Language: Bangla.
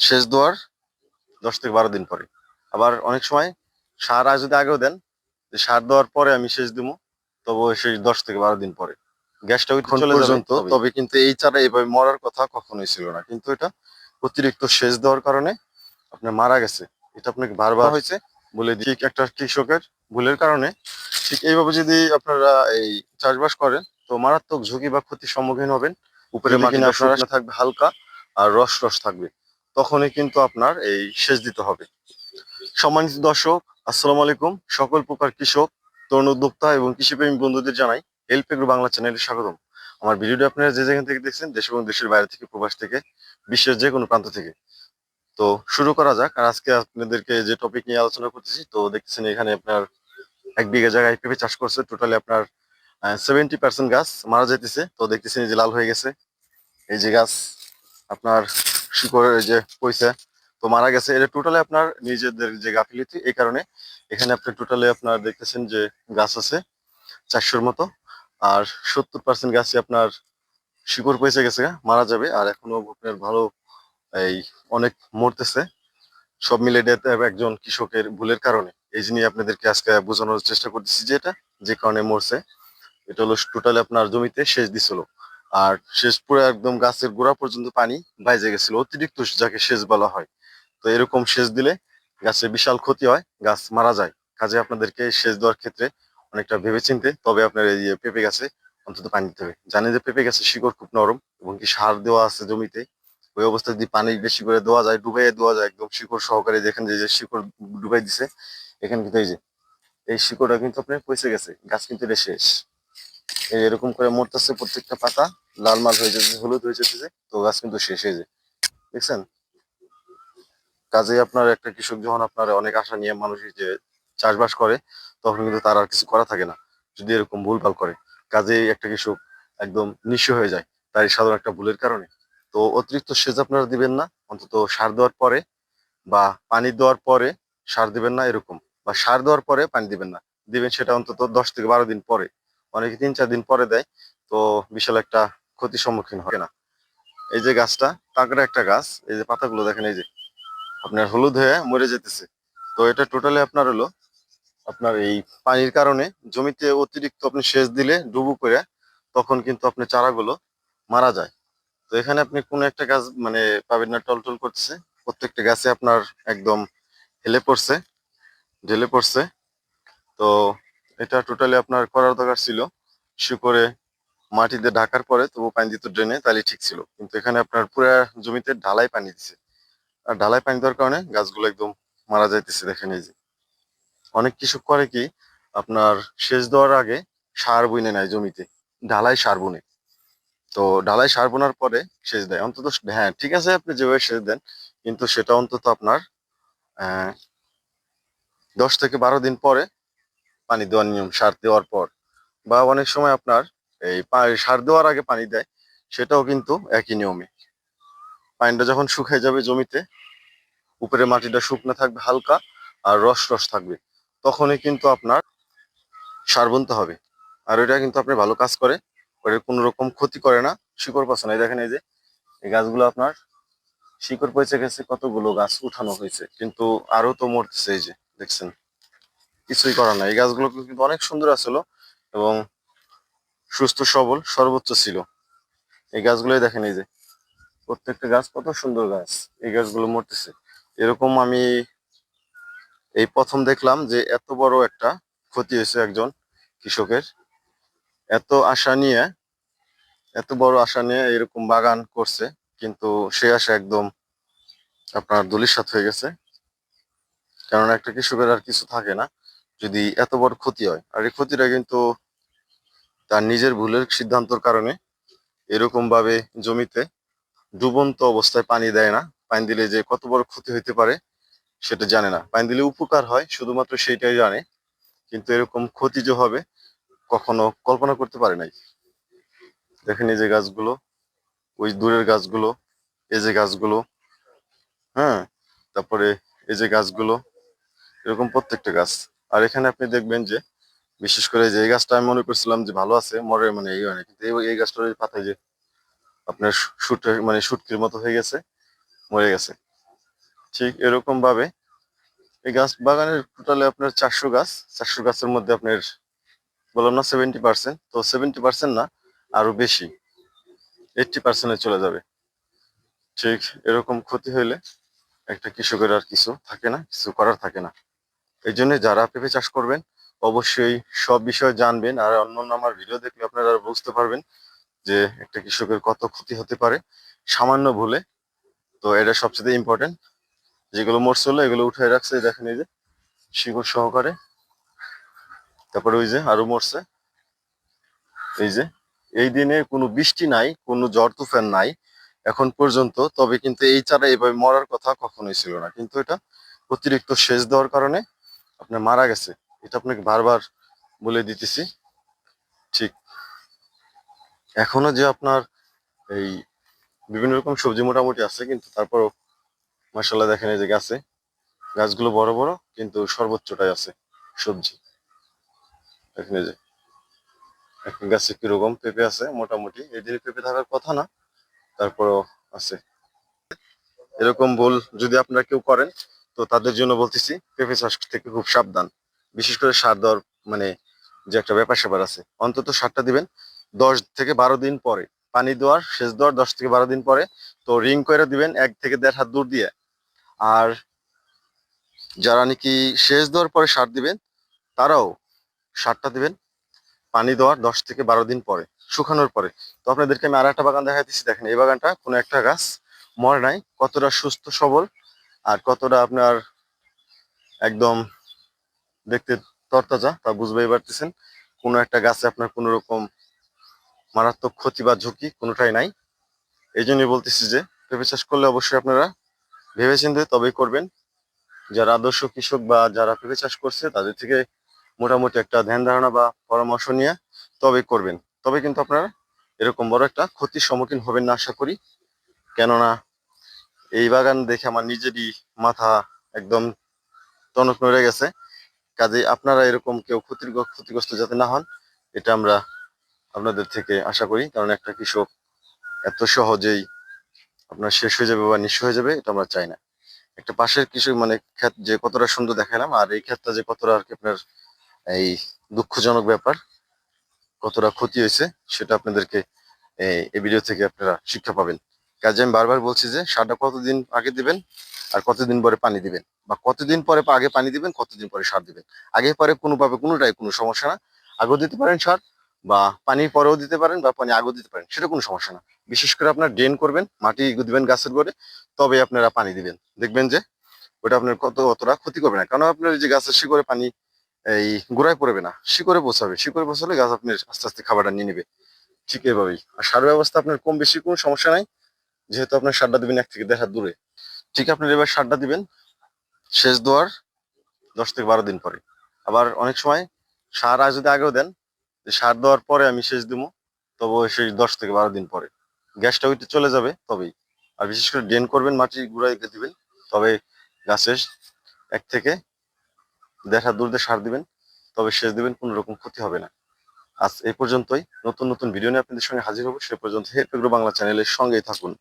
সেচ দেওয়ার দশ থেকে বারো দিন পরে। আবার অনেক সময় সার আর যদি আগেও দেন যে সার দেওয়ার পরে আমি সেচ দিব তবে সেই দশ থেকে বারো দিন পরে। গ্যাসটা ওই চলে পর্যন্ত তবে কিন্তু এই চারা এইভাবে মরার কথা কখনোই ছিল না। কিন্তু এটা অতিরিক্ত সেচ দেওয়ার কারণে আপনার মারা গেছে। এটা আপনাকে বারবার হয়েছে বলে দিই। একটা কৃষকের ভুলের কারণে ঠিক এইভাবে যদি আপনারা এই চাষবাস করেন তো মারাত্মক ঝুঁকি বা ক্ষতির সম্মুখীন হবেন। উপরে মাটি আপনারা থাকবে। হালকা আর রস রস থাকবে। তখনই কিন্তু আপনার এই সেচ দিতে হবে। সম্মানিত দর্শক, আসসালামু আলাইকুম। সকল প্রকার কৃষক, তরুণ উদ্যোক্তা এবং কৃষিপ্রেমী বন্ধুদের জানাই হেল্প এগ্রো বাংলা চ্যানেলে স্বাগতম। আমার ভিডিওটি আপনারা যে যেখান থেকে দেখছেন, দেশ এবং দেশের বাইরে থেকে, প্রবাস থেকে, বিশ্বের যে কোনো প্রান্ত থেকে। তো শুরু করা যাক। আর আজকে আপনাদেরকে যে টপিক নিয়ে আলোচনা করতেছি, তো দেখতেছেন এখানে আপনার এক বিঘা জায়গায় পেঁপে চাষ করছে। টোটালি আপনার সেভেন্টি পার্সেন্ট গাছ মারা যেতেছে তো দেখতেছেন যে লাল হয়ে গেছে। এই যে গাছ আপনার শিকড়ের যে পয়সা তো মারা গেছে। এটা টোটালি আপনার নিজেদের যে গাফিলিতি, এই কারণে এখানে আপনি টোটালি আপনার দেখতেছেন যে গাছ আছে চারশোর মতো, আর সত্তর পার্সেন্ট গাছই আপনার শিকড় পয়সা গেছে, মারা যাবে। আর এখনও আপনার ভালো এই অনেক মরতেছে। সব মিলে একজন কৃষকের ভুলের কারণে। এই জিনিস আপনাদেরকে আজকে বোঝানোর চেষ্টা করতেছি যে এটা যে কারণে মরছে, এটা হলো টোটালি আপনার জমিতে সেচ দিছিল। আর শেষ পুরো একদম গাছের গোড়া পর্যন্ত পানি বাইজে গেছিল। অতিরিক্ত যাকে সেচ বলা হয়। তো এরকম সেচ দিলে গাছের বিশাল ক্ষতি হয়, গাছ মারা যায়। কাজে আপনাদেরকে সেচ দেওয়ার ক্ষেত্রে অনেকটা ভেবে চিনতে তবে আপনার এই পেঁপে গাছে অন্তত পানি দিতে হবে। জানেন যে পেঁপে গাছের শিকড় খুব নরম এবং কি সার দেওয়া আছে জমিতে, ওই অবস্থায় যদি পানি বেশি করে দেওয়া যায়, ডুবাইয়ে দেওয়া যায়, একদম শিকড় সহকারে যেখানে যে শিকড় ডুবাই দিছে, এখানে কিন্তু এই যে, এই শিকড়টা কিন্তু আপনার পয়সে গেছে, গাছ কিন্তু এটা শেষ। এই এরকম করে মরতেছে প্রত্যেকটা পাতা, লাল মাল হয়ে যাচ্ছে, হলুদ হয়ে যেতেছে তো গাছ কিন্তু শেষ হয়ে যায়। দেখছেন? কাজে আপনার একটা কৃষক যখন আপনার অনেক আশা নিয়ে মানুষ যে চাষবাস করে, তখন কিন্তু তার আর কিছু করা থাকে না। যদি এরকম ভুলভাল করে কাজে একটা কৃষক একদম নিঃস্ব হয়ে যায়, তার এই সাধারণ একটা ভুলের কারণে। তো অতিরিক্ত সেচ আপনারা দিবেন না, অন্তত সার দেওয়ার পরে বা পানি দেওয়ার পরে সার দিবেন না এরকম, বা সার দেওয়ার পরে পানি দিবেন না। দিবেন সেটা অন্তত দশ থেকে বারো দিন পরে। অনেকে তিন, চার দিন পরে দেয়, তো বিশাল একটা ক্ষতির সম্মুখীন হয় না। এই যে গাছটা, তাগড়া একটা গাছ, এই যে পাতাগুলো দেখেন, এই যে আপনার হলুদ হয়ে মরে যেতেছে। তো এটা টোটালি আপনার হলো, আপনার এই পানির কারণে জমিতে অতিরিক্ত আপনি সেচ দিলে, ডুবু করে তখন কিন্তু আপনার চারাগুলো মারা যায়। তো এখানে আপনি কোনো একটা গাছ মানে পাবেন না, টলটল করতেছে। প্রত্যেকটা গাছে আপনার একদম হেলে পড়ছে, ঢেলে পড়ছে। তো এটা টোটালি আপনার করার দরকার ছিল। শিকড়ে মাটিতে ঢাকার পরে তবু পানি দিত ড্রেনে তাহলে ঠিক ছিল। কিন্তু এখানে আপনার পুরো জমিতে ঢালাই পানি দিছে। আর ঢালাই পানি দেওয়ার কারণে গাছগুলো একদম মারা যাইতেছে দেখেন এই যে। অনেক কৃষক করে কি আপনার সেচ দেওয়ার আগে সার বুনে নেয় জমিতে। ঢালাই সার বুনে। তো ঢালাই সার বোনার পরে সেচ দেয়। অন্তত হ্যাঁ ঠিক আছে আপনি যেভাবে সেচ দেন কিন্তু সেটা অন্তত আপনার আহ, দশ থেকে বারো দিন পরে পানি দেওয়ার নিয়ম, সার দেওয়ার পর বা অনেক সময় আপনার এই সার দেওয়ার আগে পানি দেয়, সেটাও কিন্তু একই নিয়মে। পানিটা যখন শুকিয়ে যাবে জমিতে, উপরে মাটিটা শুকনো থাকবে হালকা আর রস রস থাকবে, তখনই কিন্তু আপনার সার বুনতে হবে। আর ওইটা কিন্তু আপনি ভালো কাজ করে ওটা কোনো রকম ক্ষতি করে না, শিকড় পচে না। দেখেন এই যে, এই গাছগুলো আপনার শিকড় পচে গেছে, কতগুলো গাছ উঠানো হয়েছে, কিন্তু আরও তো মরতেছে এই যে, দেখছেন? কিছুই করার নাই। এই গাছগুলো কিন্তু অনেক সুন্দর আছিল এবং সুস্থ, সবল, সর্বোচ্চ ছিল। এই গাছগুলোই দেখেন এই যে, প্রত্যেকটা গাছ কত সুন্দর গাছ। এই গাছগুলো মরতেছে। এরকম আমি এই প্রথম দেখলাম যে এত বড় একটা ক্ষতি হয়েছে একজন কৃষকের। এত আশা নিয়ে, এত বড় আশা নিয়ে এরকম বাগান করছে, কিন্তু সে আশা একদম আপনার দলিসাৎ হয়ে গেছে। কারণ একটা কৃষকের আর কিছু থাকে না। যদি এত বড় ক্ষতি হয়। আর এই ক্ষতিটা কিন্তু তার নিজের ভুলের সিদ্ধান্তর কারণে এরকম ভাবে জমিতে ডুবন্ত অবস্থায় পানি দেয় না। পানি দিলে যে কত বড় ক্ষতি হইতে পারে, সেটা জানে না। পানি দিলে উপকার হয়, শুধুমাত্র সেইটাই জানে। কিন্তু এরকম ক্ষতি যে হবে, কখনো কল্পনা করতে পারে নাই। দেখেন এই যে গাছগুলো, ওই দূরের গাছগুলো, এই যে গাছগুলো হ্যাঁ? তারপরে এই যে গাছগুলো, এরকম প্রত্যেকটা গাছ। আর এখানে আপনি দেখবেন যে, বিশেষ করে যে এই গাছটা আমি মনে করছিলাম যে ভালো আছে, মরে মানে এই হয় কিন্তু এই- গাছটার এই পাতায় যে আপনার শুট মানে শুটকির মতো হয়ে গেছে, মরে গেছে। ঠিক এরকম ভাবে এই গাছ বাগানের টোটালে আপনার চারশো গাছ, চারশো গাছের মধ্যে আপনার বললাম না সেভেন্টি পার্সেন্ট তো সেভেন্টি পার্সেন্ট না আরও বেশি এইটটি পার্সেন্টে চলে যাবে। ঠিক এরকম ক্ষতি হইলে একটা কৃষকের আর কিছু থাকে না, কিছু করার থাকে না। এই জন্য যারা পেঁপে চাষ করবেন, অবশ্যই সব বিষয়ে জানবেন আর অন্যান্য আমার ভিডিও দেখলে আপনারা বুঝতে পারবেন যে একটা কৃষকের কত ক্ষতি হতে পারে। সামান্য ভুলে। তো এটা সবচেয়ে ইম্পর্টেন্ট যেগুলো মরছিল এগুলো উঠে রাখছে। দেখেন এই যে, শিকড় সহকারে। তারপরে ওই যে আরও মরছে। এই যে, এই দিনে কোনো বৃষ্টি নাই, কোনো ঝড় তুফান নাই। এখন পর্যন্ত, তবে কিন্তু এই চারা এভাবে মরার কথা কখনোই ছিল না। কিন্তু এটা অতিরিক্ত সেচ দেওয়ার কারণে আপনার মারা গেছে, এটা আপনাকে বারবার বলে দিতেছি। ঠিক। এখনও যে আপনার এই বিভিন্ন রকম সবজি মোটামুটি আছে, কিন্তু তারপরও মাসাল্লাহ দেখেন এই যে গাছে। গাছগুলো বড় বড়, কিন্তু সর্বোচ্চটাই আছে সবজি। দেখেন এই যে, এখন গাছে কীরকম পেঁপে আছে মোটামুটি। এই দিনে পেঁপে থাকার কথা না, তারপরও আছে। এরকম ভুল যদি আপনারা কেউ করেন তো তাদের জন্য বলতেছি, পেঁপে চাষ থেকে খুব সাবধান। বিশেষ করে সার দেওয়ার মানে যে একটা ব্যাপার স্যাপার আছে, অন্তত সারটা দিবেন দশ থেকে বারো দিন পরে। পানি দেওয়ার, সেচ দেওয়ার দশ থেকে বারো দিন পরে তো রিং করে দিবেন এক থেকে দেড় হাত দূর দিয়ে। আর যারা নাকি সেচ দেওয়ার পরে সার দিবেন, তারাও সারটা দিবেন পানি দেওয়ার দশ থেকে বারো দিন পরে, শুকানোর পরে। তো আপনাদেরকে আমি আর একটা বাগান দেখাইতেছি, দেখেন এই বাগানটা কোনো একটা গাছ মরে নাই, কতটা সুস্থ সবল আর কতটা আপনার একদম দেখতে তরতাজা তা বুঝতেই পারতেছেন। কোনো একটা গাছে আপনার কোনো রকম মারাত্মক ক্ষতি বা ঝুঁকি কোনোটাই নাই। এই জন্যই বলতেছি যে পেঁপে চাষ করলে অবশ্যই আপনারা ভেবেচিন্তে তবেই করবেন। যারা আদর্শ কৃষক বা যারা পেঁপে চাষ করছে, তাদের থেকে মোটামুটি একটা ধ্যান ধারণা বা পরামর্শ নিয়ে তবে করবেন। তবে কিন্তু আপনারা এরকম বড় একটা ক্ষতির সম্মুখীন হবেন না, আশা করি। কেননা এই বাগান দেখে আমার নিজেরই মাথা একদম টনক নড়ে গেছে। কাজে আপনারা এরকম কেউ ক্ষতির ক্ষতিগ্রস্ত যাতে না হন, এটা আমরা আপনাদের থেকে আশা করি। কারণ একটা কৃষক এত সহজেই আপনার শেষ হয়ে যাবে বা নিঃস্ব হয়ে যাবে, এটা আমরা চাই না। একটা পাশের কৃষক মানে ক্ষেত যে কতটা সুন্দর দেখালাম, আর এই ক্ষেতটা যে কতটা আর কি আপনার এই দুঃখজনক ব্যাপার, কতটা ক্ষতি হয়েছে, সেটা আপনাদেরকে এই- ভিডিও থেকে আপনারা শিক্ষা পাবেন। কাজে আমি বারবার বলছি যে সারটা কতদিন আগে দিবেন আর কতদিন পরে পানি দিবেন? বা কতদিন পরে আগে পানি দিবেন, কতদিন পরে সার দিবেন? আগে পরে কোনোভাবে কোনোটাই কোনো সমস্যা না। আগেও দিতে পারেন সার বা পানি পরেও দিতে পারেন বা পানি আগেও দিতে পারেন, সেটা কোনো সমস্যা না। বিশেষ করে আপনার ড্রেন করবেন, মাটি দিবেন গাছের গোড়ে তবে আপনারা পানি দিবেন। দেখবেন যে ওটা আপনার কত অতটা ক্ষতি করবে না। কারণ আপনার যে গাছের শিকড়ে পানি এই গোড়ায় পড়বে না, শিকড়ে পৌঁছাবে। শিকড়ে পৌঁছালে গাছ আপনার আস্তে আস্তে খাবারটা নিয়ে নেবে। ঠিক এভাবেই। আর সার ব্যবস্থা আপনার কম বেশি কোনো সমস্যা নাই। যেহেতু আপনার সারটা দিবেন এক থেকে দেড় হাত দূরে। ঠিক আপনার এবার সারটা দিবেন শেষ দেওয়ার দশ থেকে বারো দিন পরে। আবার অনেক সময় সার আর যদি আগেও দেন সার দেওয়ার পরে আমি শেষ দিব তবে সেই দশ থেকে বারো দিন পরে। গ্যাসটা ওইটা চলে যাবে তবেই। আর বিশেষ করে ড্রেন করবেন, মাটি গুঁড়ায় দিবেন, তবে গাছের এক থেকে দেড় হাত দূর সার দিবেন, তবে সেচ দিবেন কোনো রকম ক্ষতি হবে না। আজ এই পর্যন্তই। নতুন নতুন ভিডিও নিয়ে আপনাদের সঙ্গে হাজির হব। সে পর্যন্ত হেল্প বাংলা চ্যানেলের সঙ্গেই থাকুন।